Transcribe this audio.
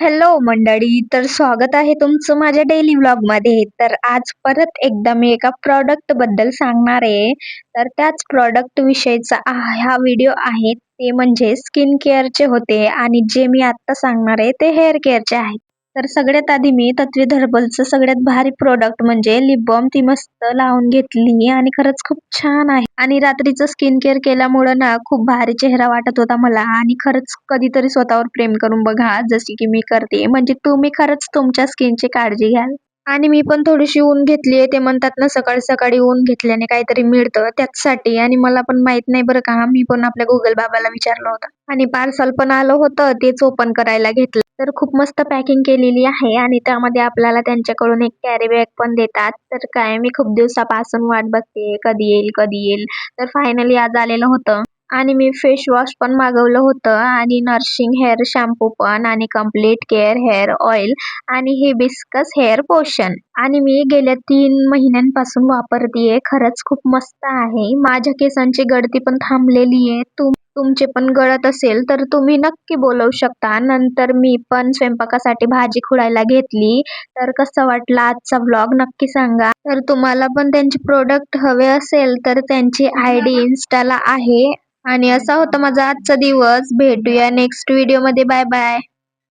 Hello मंडळी तर स्वागत आहे तुमचं माझ्या डेली व्लॉगमध्ये तर आज परत एकदा मी एका प्रॉडक्टबद्दल सांगणार आहे. तर त्याच प्रॉडक्ट विषयीचा हा व्हिडिओ आहे. ते म्हणजे स्किन केअरचे होते आणि जे मी आत्ता सांगणार आहे ते हेअर केअरचे आहे. तर सगळ्यात आधी मी तत्वी हर्बलचं सगळ्यात भारी प्रोडक्ट म्हणजे लिप बॉम ती मस्त लावून घेतली आणि खरंच खूप छान आहे. आणि रात्रीचं स्किन केअर केल्यामुळं ना खूप भारी चेहरा वाटत होता मला आणि खरंच कधीतरी स्वतःवर प्रेम करून बघा जशी की मी करते. म्हणजे तुम्ही खरंच तुमच्या स्किनची काळजी घ्याल. आणि मी पण थोडीशी ऊन घेतलीये ते म्हणतात ना सकाळी सकाळी ऊन घेतल्याने काहीतरी मिळतं त्याचसाठी. आणि मला पण माहीत नाही बरं का मी पण आपल्या गुगल बाबाला विचारलं होतं. आणि पार्सल पण आलं होतं तेच ओपन करायला घेतलं. तर खूप मस्त पॅकिंग केलेली आहे. आणि त्यामध्ये आपल्याला त्यांच्याकडून एक कॅरी बॅग पण देतात. तर काय मी खूप दिवसापासून वाट बघते. कधी येईल कधी येईल. तर फायनली आज आलेलं होतं. आणि मी फेस वॉश पण मागवलं होतं. आणि नर्शिंग हेअर शॅम्पू पण आणि कंप्लीट केअर हेअर ऑइल आणि हे बिस्कस हेअर पोशन आणि मी गेल्या तीन महिन्यांपासून वापरतीये. खरंच खूप मस्त आहे. माझ्या केसांची गळती पण थांबलेली आहे. तुम तुमचे पण गळत असेल तर तुम्ही नक्की बोलवू शकता. नंतर मी पण स्वयंपाकासाठी भाजी खुडायला घेतली. तर कसं वाटलं आजचा ब्लॉग नक्की सांगा. तर तुम्हाला पण त्यांचे प्रोडक्ट हवे असेल तर त्यांची आय डी इन्स्टाला आहे. आणि असा होता माझा आजचा दिवस. भेटूया नेक्स्ट व्हिडिओमध्ये. Bye bye